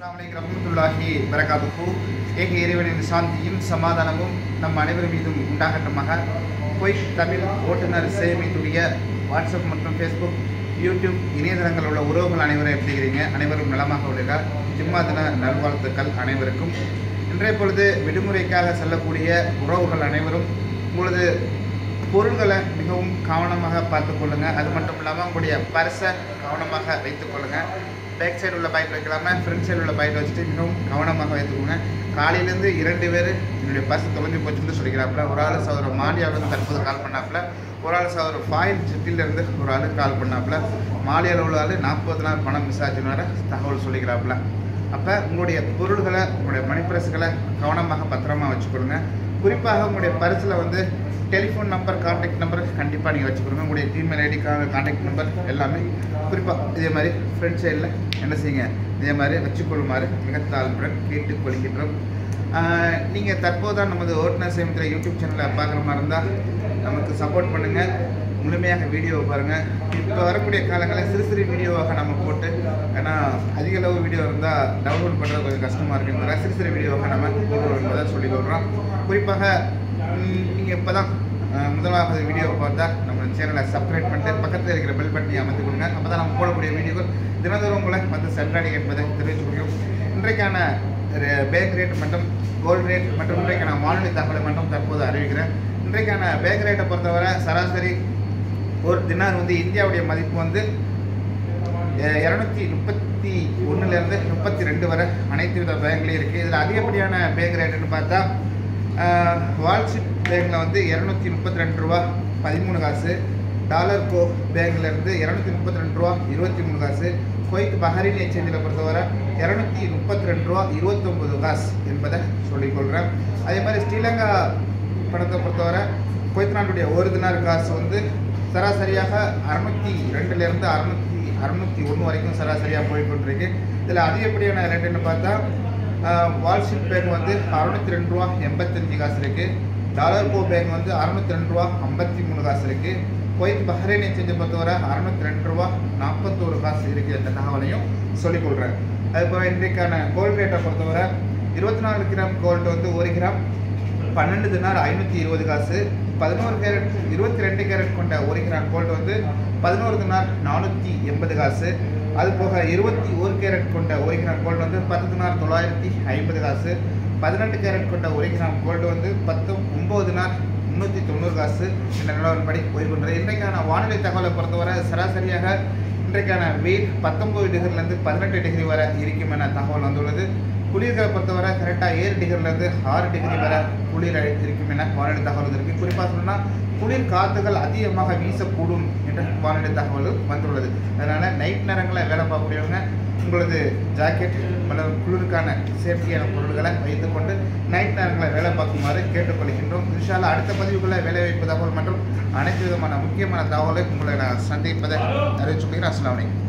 அஸ்ஸலாமு அலைக்கும் ரஹ்மத்துல்லாஹி ஏக இறைவனின் சாந்தியும் சமாதானமும் நம் அனைவர் மீதும் உண்டாகட்டுமாக. குவைத் தமிழ் ஓட்டுநர் சேமித்துடைய வாட்ஸ்அப் மற்றும் ஃபேஸ்புக் யூடியூப் இணையதளங்கள் உள்ள உறவுகள் அனைவரும் எப்படி இருக்கிறீங்க? அனைவரும் நலமாக உள்ளீர்களா? ஜிம்மா தின நல்வாழ்த்துக்கள் அனைவருக்கும். இன்றைய பொழுது விடுமுறைக்காக செல்லக்கூடிய உறவுகள் அனைவரும் உங்களது பொருள்களை மிகவும் கவனமாக பார்த்து கொள்ளுங்கள் அது மட்டும் இல்லாமல் உங்களுடைய பரிசை கவனமாக வைத்துக்கொள்ளுங்கள் பேக் சைடு உள்ள பைக் வைக்கலாம? ஃப்ரண்ட் சைடு உள்ள பைக் வச்சுட்டு மிகவும் கவனமாக வைத்துக்கோங்க. காலையிலேருந்து இரண்டு பேர் என்னுடைய பஸ் தொலைஞ்சு போச்சுன்னு சொல்லிக்கிறாப்புல. ஒரு ஆள் சகோதரர் மாலியாவிலேருந்து தற்போது கால் பண்ணாப்புல. ஒரு ஆள் சகோதரர் ஃபாயில் சிட்டிலேருந்து ஒரு ஆள் கால் பண்ணாப்புல. மாலியாவில் உள்ள ஆள் நாற்பது நாள் பணம் மிஸ் ஆச்சுன்னு தகவல் சொல்லிக்கிறாப்புல. அப்போ உங்களுடைய பொருள்களை உங்களுடைய மணிப்பரசுகளை கவனமாக பத்திரமா வச்சுக்கொடுங்க குறிப்பாக உங்களுடைய பரிசில் வந்து டெலிஃபோன் நம்பர் கான்டாக்ட் நம்பர் கண்டிப்பாக நீங்கள் வச்சுக்கொடுங்க உங்களுடைய ஜிமெயில் ஐடி கான்டாக்ட் நம்பர் எல்லாமே குறிப்பாக இதே மாதிரி ஃப்ரெண்ட் சைடில் என்ன செய்யுங்க? இதே மாதிரி வச்சுக்கொள்ளுமாறு மிக தாழ்வுடன் கேட்டுக்கொள்கின்றோம் நீங்கள் தற்போதான் நமது ஓட்டுநர் சேமித்திர யூடியூப் சேனலை பார்க்குற மாதிரி இருந்தால் நமக்கு சப்போர்ட் பண்ணுங்கள் முழுமையாக வீடியோவை பாருங்கள் இப்போ வரக்கூடிய காலங்களில் சிறு சிறு வீடியோவாக நம்ம போட்டு ஏன்னா அதிக அளவு வீடியோ இருந்தால் டவுன்லோட் பண்ணுறது கொஞ்சம் கஷ்டமாக இருக்குங்கிற சிறு சிறு வீடியோவாக நம்ம போடுறோம் என்பதை சொல்லிக் கொள்கிறோம் குறிப்பாக நீங்கள் இப்போ தான் முதலாவது வீடியோவை பார்த்தா நம்ம சேனலை சப்ஸ்கிரைப் பண்ணிட்டு பக்கத்தில் இருக்கிற பெல் பட்டனை அமைத்து கொடுங்க அப்போ தான் நம்ம போடக்கூடிய வீடியோக்கள் தினந்தோறும் உங்களை வந்து சென்றடை என்பதை தெரிவித்துக் கொள்கிறோம் இன்றைக்கான பேக் ரேட் மற்றும் கோல்டு ரேட் மற்றும் இன்றைக்கான வானொலி தகவலை மட்டும் தற்போது அறிவிக்கிறேன். இன்றைக்கான பேக் ரேட்டை பொறுத்தவரை சராசரி ஒரு தினார் வந்து இந்தியாவுடைய மதிப்பு வந்து இரநூத்தி முப்பத்தி ஒன்றுலேருந்து முப்பத்தி ரெண்டு வரை அனைத்து வித பேங்க்லேயும் இருக்குது இதில் அதிகப்படியான பேங்க் ரேட்டுன்னு பார்த்தா வால்ஷிப் பேங்கில் வந்து இரநூத்தி முப்பத்தி ரெண்டு ரூபா பதிமூணு காசு டாலர் கோ பேங்க்லேருந்து இரநூத்தி முப்பத்தி ரெண்டு ரூபா இருபத்தி மூணு காசு குவைத் பஹரின் எக்ஸ்சேஞ்சில் பொறுத்தவரை இரநூத்தி முப்பத்தி ரெண்டு ரூபா இருபத்தொம்பது காசு என்பதை சொல்லிக்கொள்கிறேன் அதே மாதிரி ஸ்ரீலங்கா பணத்தை பொறுத்தவரை குவைத் நாட்டுடைய ஒரு தினார் காசு வந்து சராசரியாக அறுநூத்தி ரெண்டுலேருந்து அறுநூத்தி அறுநூத்தி ஒன்று வரைக்கும் சராசரியாக போய்கொண்டிருக்கு இதில் அதிகப்படியான ரேட்டுன்னு பார்த்தா வால்ஷீட் பேங்க் வந்து அறுநூத்தி ரெண்டு ரூபா எண்பத்தஞ்சு காசு இருக்குது டாலர் கோ பேங்க் வந்து அறுநூத்தி ரெண்டு ரூபா ஐம்பத்தி மூணு காசு இருக்குது குவைத் பஹ்ரைன் எக்ஸ்சேஞ்சை பொறுத்தவரை அறுநூத்தி ரெண்டு ரூபா நாற்பத்தோரு காசு இருக்குது அந்த தகவலையும் சொல்லிக்கொள்கிறேன் அதுபோல் இன்றைக்கான கோல்டு ரேட்டை பொறுத்தவரை இருபத்தி நாலு கிராம் கோல்டு வந்து ஒரு கிராம் பன்னெண்டு தினார் ஐநூற்றி இருபது காசு பதினோரு கேரட் இருபத்தி ரெண்டு கேரட் கொண்ட ஒரு கிராம் கோல்டு வந்து பதினோரு தினார் நானூற்றி எண்பது காசு. அது போக இருபத்தி ஒரு கேரட் கொண்ட ஒரு கிராம் கோல்டு வந்து பத்து தினார் தொள்ளாயிரத்தி ஐம்பது காசு. பதினெட்டு கேரட் கொண்ட ஒரு கிராம் கோல்டு வந்து பத்து ஒம்பது தினார் முந்நூற்றி தொண்ணூறு காசு என்ற நிலவரப்படி போய்கொண்டது இன்றைக்கான வானிலை தகவலை பொறுத்தவரை சராசரியாக இன்றைக்கான வெயில் பத்தொம்பது டிகிரிலேருந்து பதினெட்டு டிகிரி வரை இருக்கும் என தகவல் வந்துள்ளது. குளிர்களை பொறுத்தவரை கரெக்டாக ஏழு டிகிரிலேருந்து ஆறு டிகிரி வரை குளிர் இருக்கும் என வானிலை தகவல் இருக்குது குறிப்பாக சொன்னால் குளிர் காற்றுகள் அதிகமாக வீசக்கூடும் என்ற வானிலை தகவல் வந்துள்ளது. அதனால் நைட் நேரங்களில் வேலை பார்க்கக்கூடியவங்க உங்களது ஜாக்கெட் மற்றும் குளிருக்கான சேஃப்டியான பொருட்களை வைத்துக்கொண்டு நைட் நேரங்களில் வேலை பார்க்குமாறு கேட்டுக்கொள்கின்றோம். விஷால அடுத்த பதிவுக்குள்ளே வேலை வைப்பு தகவல் மற்றும் அனைத்து விதமான முக்கியமான தகவலை உங்களை நான் சந்திப்பதை அறிவிச்சுக்கிறேன் அஸ்லாம் வலைக்கம்